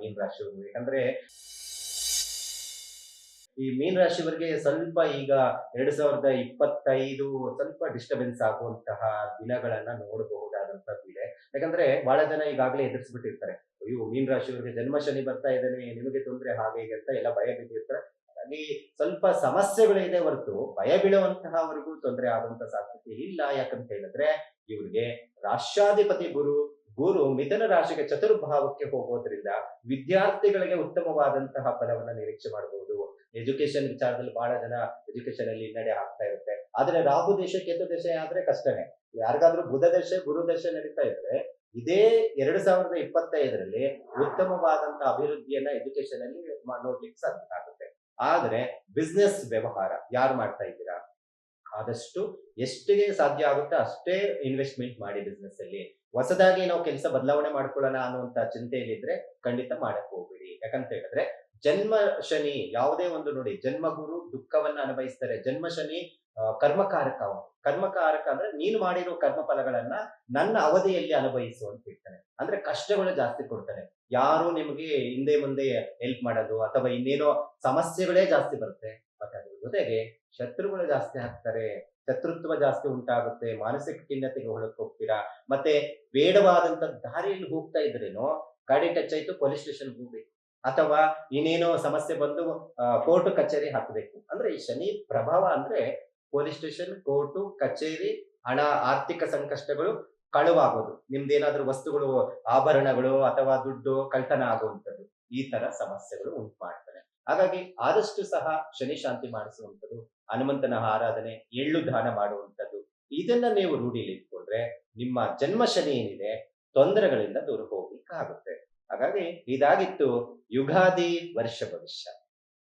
ಮೀನ್ ರಾಶಿಯವರು ಯಾಕಂದ್ರೆ ಈ ಮೀನ್ ರಾಶಿಯವರಿಗೆ ಸ್ವಲ್ಪ ಈಗ ಎರಡ್ ಸಾವಿರದ ಇಪ್ಪತ್ತೈದು ಸ್ವಲ್ಪ ಡಿಸ್ಟರ್ಬೆನ್ಸ್ ಆಗುವಂತಹ ದಿನಗಳನ್ನ ನೋಡಬಹುದಾದಂತದ್ದು ಇದೆ ಯಾಕಂದ್ರೆ ಬಹಳ ಜನ ಈಗಾಗಲೇ ಎದುರಿಸ್ಬಿಟ್ಟಿರ್ತಾರೆ. ಅಯ್ಯೋ, ಮೀನ್ ರಾಶಿಯವರಿಗೆ ಜನ್ಮ ಶನಿ ಬರ್ತಾ ಇದ್ದಾನೆ, ನಿಮಗೆ ತೊಂದರೆ ಹಾಗೆ ಹೀಗೆ ಅಂತ ಎಲ್ಲ ಭಯ ಬಿದ್ದಿರ್ತಾರೆ. ಹಾಗಾಗಿ ಸ್ವಲ್ಪ ಸಮಸ್ಯೆಗಳಿದೆ ಹೊರತು ಭಯ ಬೀಳುವಂತಹವರೆಗೂ ತೊಂದರೆ ಆಗುವಂತ ಸಾಧ್ಯತೆ ಇಲ್ಲ. ಯಾಕಂತ ಹೇಳಿದ್ರೆ ಇವ್ರಿಗೆ ರಾಷ್ಟ್ರಾಧಿಪತಿ ಗುರು ಗುರು ಮಿಥನ ರಾಶಿಗೆ ಚತುರ್ಭಾವಕ್ಕೆ ಹೋಗೋದ್ರಿಂದ ವಿದ್ಯಾರ್ಥಿಗಳಿಗೆ ಉತ್ತಮವಾದಂತಹ ಫಲವನ್ನ ನಿರೀಕ್ಷೆ ಮಾಡಬಹುದು ಎಜುಕೇಶನ್ ವಿಚಾರದಲ್ಲಿ ಬಹಳ ಜನ ಎಜುಕೇಶನ್ ಅಲ್ಲಿ ಹಿನ್ನಡೆ ಆಗ್ತಾ ಇರುತ್ತೆ. ಆದ್ರೆ ರಾಹು ದೇಶ, ಕೇತು ದೇಶ ಆದ್ರೆ ಕಷ್ಟನೇ. ಯಾರಿಗಾದ್ರೂ ಬುಧ ದೇಶ, ಗುರು ದೇಶ ನಡೀತಾ ಇದ್ರೆ ಇದೇ ಎರಡ್ ಸಾವಿರದ ಇಪ್ಪತ್ತೈದರಲ್ಲಿ ಉತ್ತಮವಾದಂತಹ ಅಭಿವೃದ್ಧಿಯನ್ನ ಎಜುಕೇಶನ್ ಅಲ್ಲಿ ನೋಡ್ಲಿಕ್ಕೆ ಸಾಧ್ಯ ಆಗುತ್ತೆ. ಆದ್ರೆ ಬಿಸ್ನೆಸ್ ವ್ಯವಹಾರ ಯಾರು ಮಾಡ್ತಾ ಇದ್ದೀರಾ? ಆದಷ್ಟು ಎಷ್ಟಿಗೆ ಸಾಧ್ಯ ಆಗುತ್ತೆ ಅಷ್ಟೇ ಇನ್ವೆಸ್ಟ್ಮೆಂಟ್ ಮಾಡಿ ಬಿಸ್ನೆಸ್ ಅಲ್ಲಿ. ಹೊಸದಾಗಿ ನಾವು ಕೆಲಸ ಬದಲಾವಣೆ ಮಾಡ್ಕೊಳ್ಳೋಣ ಅನ್ನುವಂತ ಚಿಂತೆಯಲ್ಲಿದ್ರೆ ಖಂಡಿತ ಮಾಡಕ್ ಹೋಗ್ಬೇಡಿ. ಯಾಕಂತ ಹೇಳಿದ್ರೆ ಜನ್ಮ ಶನಿ ಯಾವುದೇ ಒಂದು ನೋಡಿ ಜನ್ಮ ಗುರು ದುಃಖವನ್ನ ಅನುಭವಿಸ್ತಾರೆ. ಜನ್ಮ ಶನಿ ಕರ್ಮಕಾರಕ ಕರ್ಮಕಾರಕ ಅಂದ್ರೆ ನೀನು ಮಾಡಿರೋ ಕರ್ಮ ಫಲಗಳನ್ನ ನನ್ನ ಅವಧಿಯಲ್ಲಿ ಅನುಭವಿಸು ಅಂತ ಹೇಳ್ತಾನೆ. ಅಂದ್ರೆ ಕಷ್ಟಗಳು ಜಾಸ್ತಿ ಕೊಡ್ತಾನೆ. ಯಾರು ನಿಮಗೆ ಹಿಂದೆ ಮುಂದೆ ಹೆಲ್ಪ್ ಮಾಡೋದು ಅಥವಾ ಇನ್ನೇನೋ ಸಮಸ್ಯೆಗಳೇ ಜಾಸ್ತಿ ಬರುತ್ತೆ. ಜೊತೆಗೆ ಶತ್ರುಗಳು ಜಾಸ್ತಿ ಆಗ್ತಾರೆ, ಶತ್ರುತ್ವ ಜಾಸ್ತಿ ಉಂಟಾಗುತ್ತೆ, ಮಾನಸಿಕ ಖಿನ್ನತೆಗೆ ಹೋಗ್ತೀರಾ ಮತ್ತೆ ಬೇಡವಾದಂತ ದಾರಿಯಲ್ಲಿ ಹೋಗ್ತಾ ಇದ್ರೇನೋ, ಗಾಡಿ ಟಚ್ ಆಯ್ತು ಪೊಲೀಸ್ ಸ್ಟೇಷನ್ ಹೋಗ್ಬೇಕು. ಅಥವಾ ಇನ್ನೇನೋ ಸಮಸ್ಯೆ ಬಂದು ಕೋರ್ಟ್ ಕಚೇರಿ ಹಾಕಬೇಕು. ಅಂದ್ರೆ ಈ ಶನಿ ಪ್ರಭಾವ ಅಂದ್ರೆ ಪೊಲೀಸ್ ಸ್ಟೇಷನ್ ಕೋರ್ಟು ಕಚೇರಿ, ಹಣ, ಆರ್ಥಿಕ ಸಂಕಷ್ಟಗಳು ಕಳುವಾಗೋದು. ನಿಮ್ದೇನಾದ್ರೂ ವಸ್ತುಗಳು, ಆಭರಣಗಳು ಅಥವಾ ದುಡ್ಡು ಕಳ್ತನ ಆಗುವಂಥದ್ದು. ಈ ತರ ಸಮಸ್ಯೆಗಳು ಉಂಟು ಮಾಡ್ತಾರೆ ಹಾಗಾಗಿ ಆದಷ್ಟು ಸಹ ಶನಿ ಶಾಂತಿ ಮಾಡಿಸುವಂಥದ್ದು, ಹನುಮಂತನ ಆರಾಧನೆ, ಎಳ್ಳು ದಾನ ಮಾಡುವಂಥದ್ದು, ಇದನ್ನ ನೀವು ರೂಢಿಲಿ ಇಟ್ಕೊಂಡ್ರೆ ನಿಮ್ಮ ಜನ್ಮ ಶನಿ ಏನಿದೆ, ತೊಂದರೆಗಳಿಂದ ದೂರ ಹೋಗ್ಲಿಕ್ಕೆ ಆಗುತ್ತೆ ಹಾಗಾಗಿ ಇದಾಗಿತ್ತು ಯುಗಾದಿ ವರ್ಷ ಭವಿಷ್ಯ.